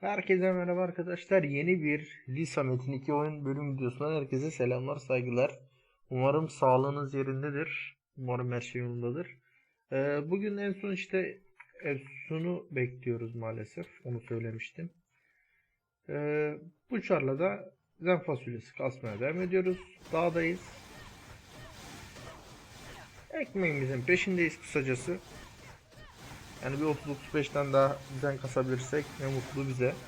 Herkese merhaba arkadaşlar. Yeni bir Lisa Metin 2 oyun bölüm videosundan herkese selamlar, saygılar. Umarım sağlığınız yerindedir. Umarım her şey yolundadır. Ee, bugün en son işte Efsun'u bekliyoruz maalesef. Onu söylemiştim. Ee, bu çarla da zen fasulyesi kasmaya devam ediyoruz. Dağdayız. Ekmeğimizin peşindeyiz kısacası. Yani bir 30-35'ten daha düzen kasabilirsek ne mutlu bize.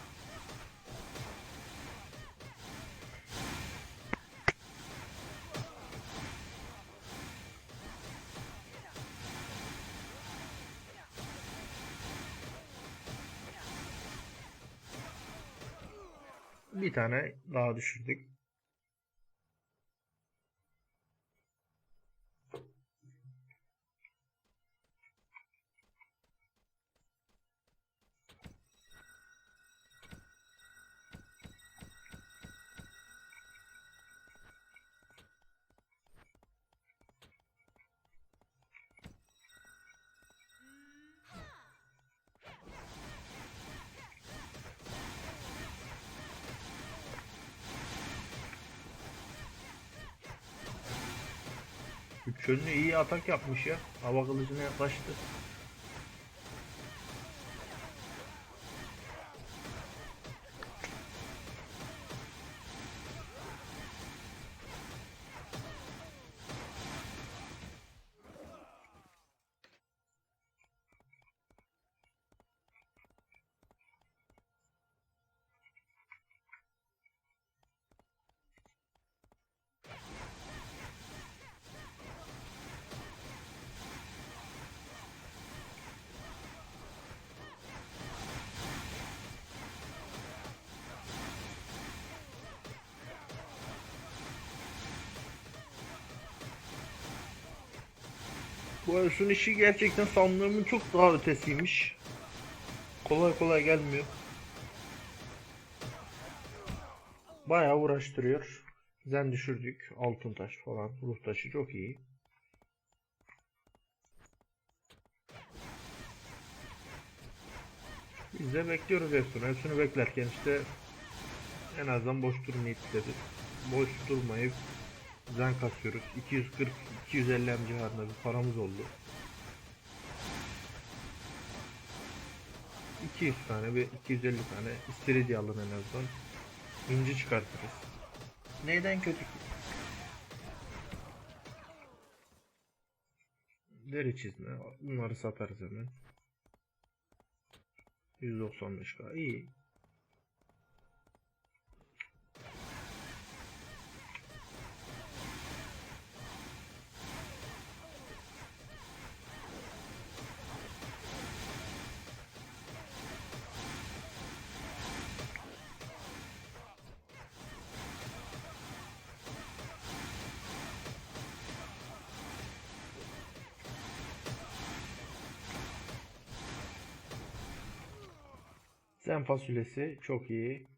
Bir tane daha düşürdük. Üçönlü iyi atak yapmış ya. Hava kılıcına yaklaştı. Bu Ersun işi gerçekten sandığımın çok daha ötesiymiş. Kolay kolay gelmiyor. Bayağı uğraştırıyor. Zen düşürdük. Altın taş falan. Ruh taşı çok iyi. Biz de bekliyoruz Ersun'u. Ersun'u beklerken işte en azından boş durmayıp dedik. Boş durmayıp Zen kasıyoruz. 240 250 M civarında bir paramız oldu. 200 tane ve 250 tane istiridye alın en azından. İnci çıkartırız. Neyden kötü ki? Deri çizme. Bunları satarız hemen. 195k iyi. Zen fasulyesi çok iyi.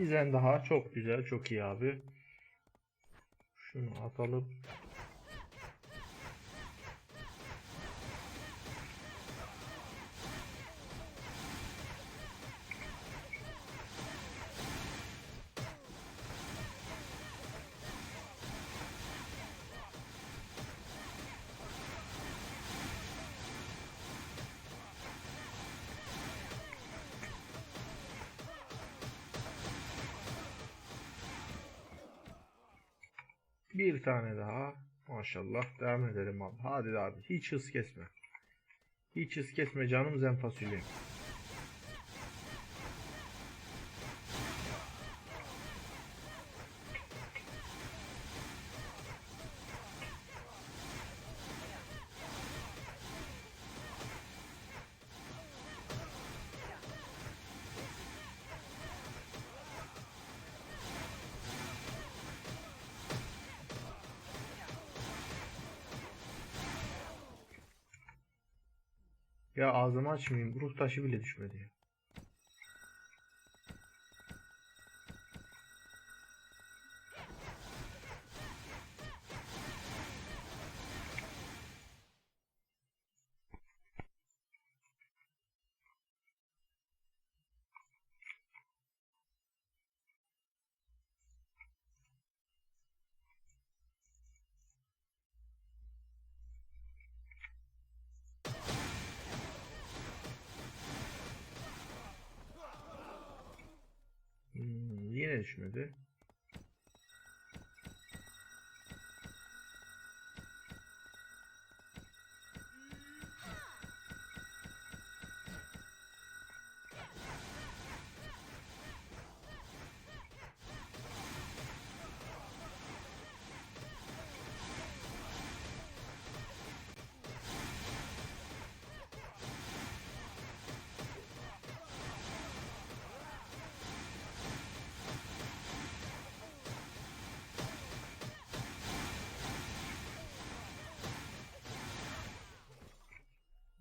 Bir zen daha çok güzel, çok iyi abi. Şunu atalım. Bir tane daha. Maşallah devam edelim abi. Hadi abi hiç hız kesme. Hiç hız kesme canım zen fasulyem. Ya ağzımı açmayayım. Ruh taşı bile düşmedi ya. Hmm,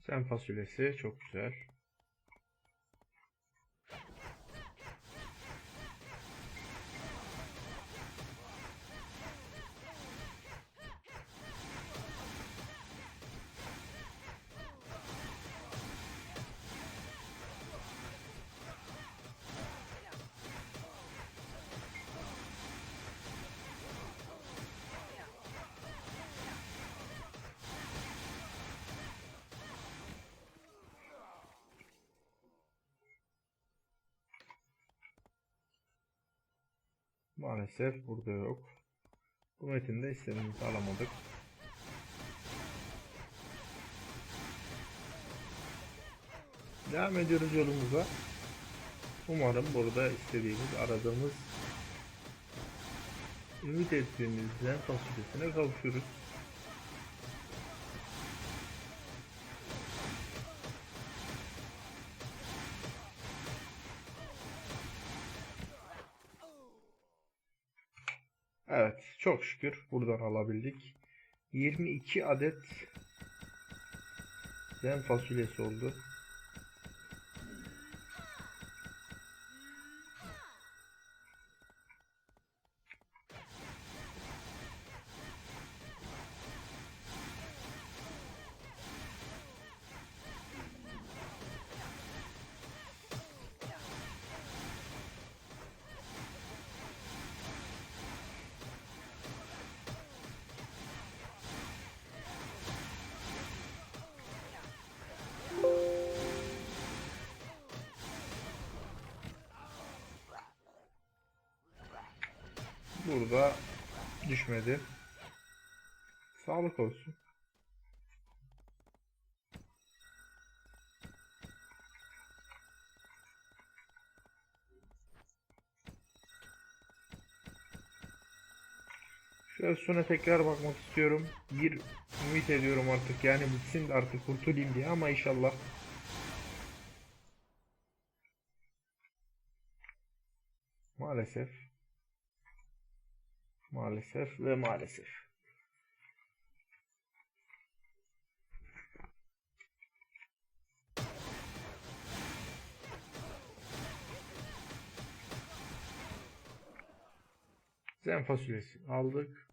Sen fasulyesi çok güzel. Maalesef burada yok. Bu metinde istediğimizi alamadık. Devam ediyoruz yolumuza. Umarım burada istediğimiz, aradığımız, ümit ettiğimiz zen fasulyesine kavuşuruz. Şükür buradan alabildik. 22 adet zen fasulyesi oldu. Burada düşmedi. Sağlık olsun. Şu Efsun'a tekrar bakmak istiyorum. Bir ümit ediyorum artık yani bitsin artık kurtulayım diye ama inşallah maalesef maalesef ve maalesef Zen fasulyesi aldık.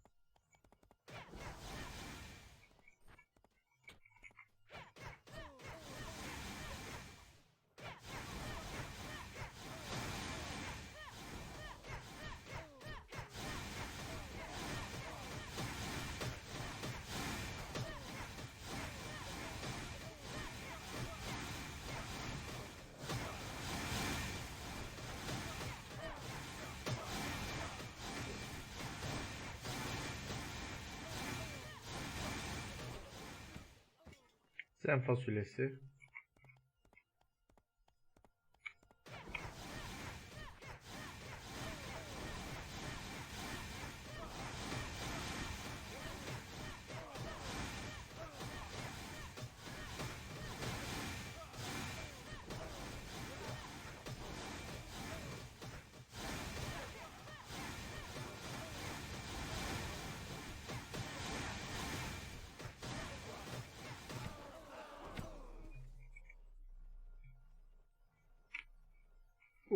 Zen fasulyesi.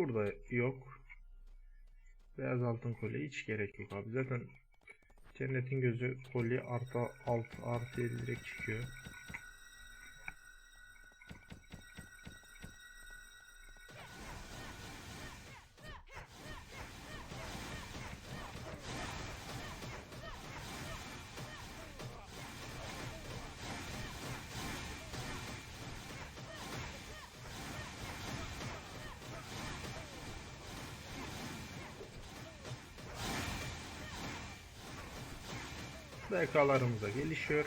Burada yok. Beyaz altın kolye hiç gerek yok abi. Zaten cennetin gözü kolye artı alt artı 7 direkt çıkıyor. BK'larımız da gelişiyor.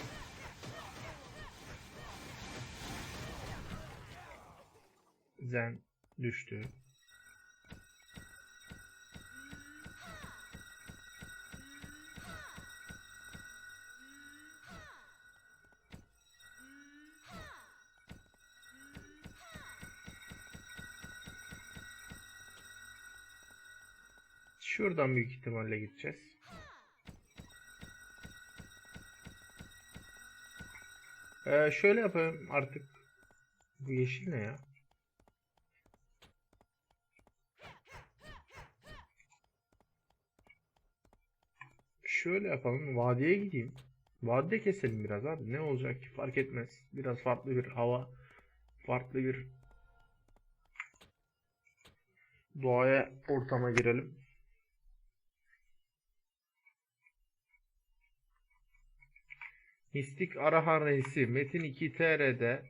Zen düştü. Şuradan büyük ihtimalle gideceğiz. Ee, şöyle yapayım artık. Bu yeşil ne ya? Şöyle yapalım. Vadiye gideyim. Vadide keselim biraz abi. Ne olacak ki? Fark etmez. Biraz farklı bir hava. Farklı bir doğaya ortama girelim. Mistik Arahan Reisi Metin 2 TR'de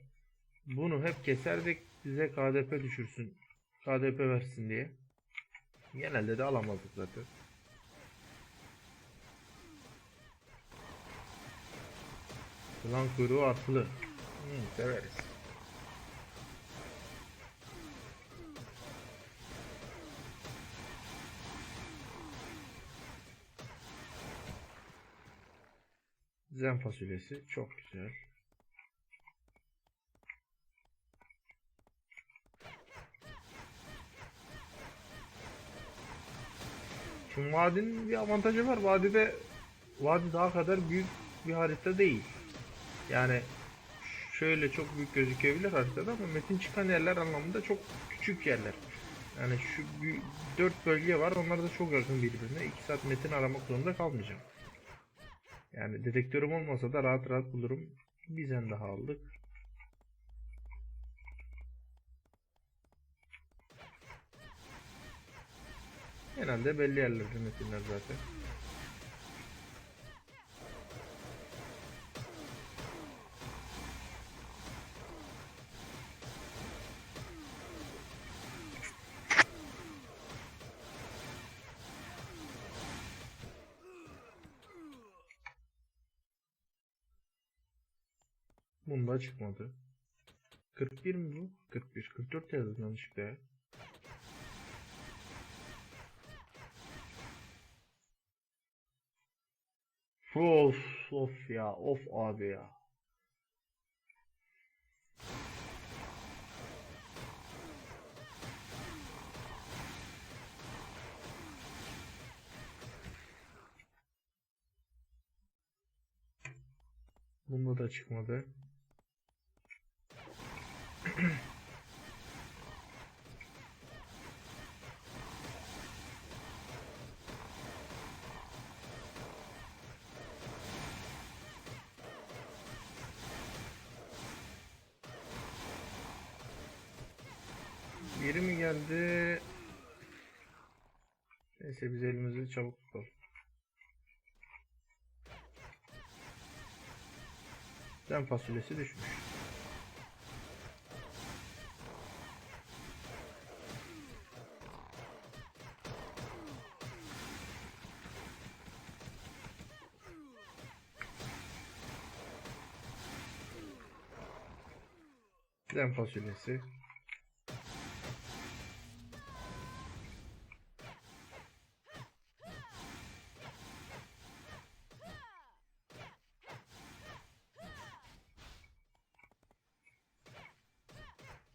bunu hep keserdik bize KDP düşürsün. KDP versin diye. Genelde de alamazdık zaten. Yılan kuyruğu atlı. Hmm, severiz. Zen fasulyesi çok güzel. Şimdi vadinin bir avantajı var. Vadide vadi daha kadar büyük bir harita değil. Yani şöyle çok büyük gözükebilir haritada ama metin çıkan yerler anlamında çok küçük yerler. Yani şu 4 bölge var. Onlar da çok yakın birbirine. 2 saat metin aramak zorunda kalmayacağım. Yani dedektörüm olmasa da rahat rahat bulurum. Bir zen daha aldık. Genelde belli yerlerde metinler zaten. Bunda çıkmadı. 41 mi bu? 41. 44 yazdım yanlışlıkla ya. Of of ya of abi ya. Bunda da çıkmadı. Biri mi geldi? Neyse biz elimizi çabuk tutalım. Den fasulyesi düşmüş. Den fasulyesi.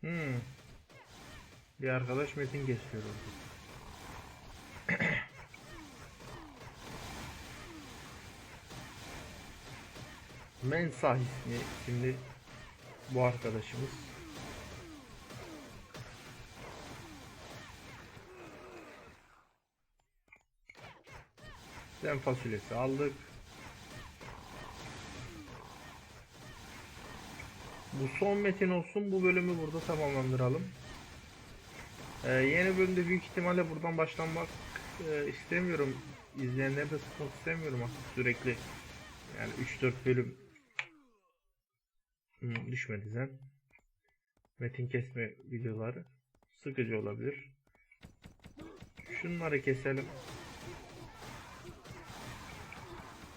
Hmm. Bir arkadaş metin kesiyor orada. Mensah ismi şimdi bu arkadaşımız. Sen fasulyesi aldık. Bu son metin olsun. Bu bölümü burada tamamlandıralım. Ee, yeni bölümde büyük ihtimalle buradan başlanmak e, istemiyorum. İzleyenleri de sıkmak istemiyorum sürekli. Yani 3-4 bölüm Hmm, düşmedi zen. Metin kesme videoları sıkıcı olabilir. Şunları keselim.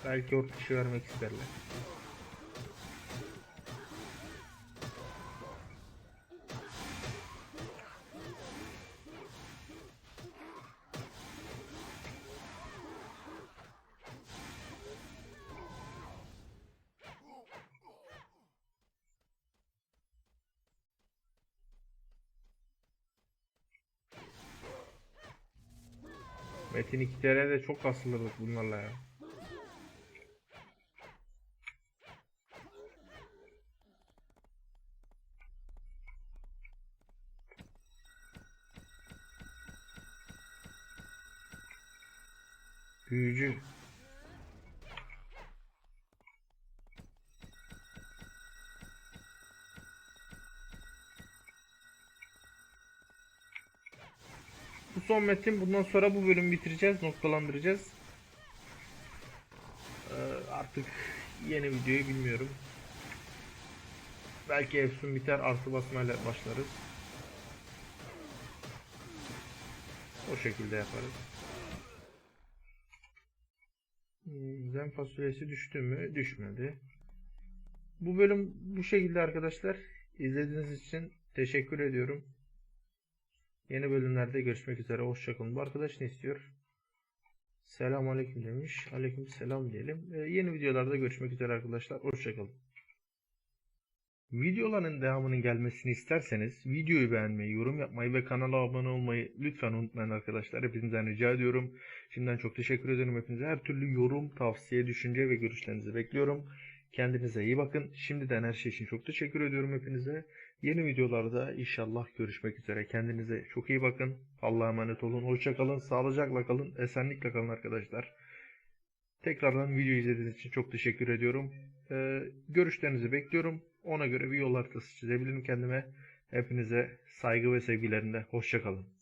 Belki orta dışı vermek isterler. Metin 2 TR'de çok kasılırdık bunlarla ya. Büyücü. Son metin. Bundan sonra bu bölümü bitireceğiz. Noktalandıracağız. Ee, artık yeni videoyu bilmiyorum. Belki Efsun biter artı basmayla başlarız. O şekilde yaparız. Hmm, Zen fasulyesi düştü mü? Düşmedi. Bu bölüm bu şekilde arkadaşlar. İzlediğiniz için teşekkür ediyorum. Yeni bölümlerde görüşmek üzere. Hoşçakalın. Bu arkadaş ne istiyor? Selam aleyküm demiş. Aleyküm selam diyelim. Ee, yeni videolarda görüşmek üzere arkadaşlar. Hoşçakalın. Videoların devamının gelmesini isterseniz videoyu beğenmeyi, yorum yapmayı ve kanala abone olmayı lütfen unutmayın arkadaşlar. Hepinizden rica ediyorum. Şimdiden çok teşekkür ederim hepinize. Her türlü yorum, tavsiye, düşünce ve görüşlerinizi bekliyorum. Kendinize iyi bakın. Şimdiden her şey için çok teşekkür ediyorum hepinize. Yeni videolarda inşallah görüşmek üzere. Kendinize çok iyi bakın. Allah'a emanet olun. Hoşçakalın. Sağlıcakla kalın. Esenlikle kalın arkadaşlar. Tekrardan video izlediğiniz için çok teşekkür ediyorum. Ee, görüşlerinizi bekliyorum. Ona göre bir yol haritası çizebilirim kendime. Hepinize saygı ve sevgilerinde. Hoşçakalın.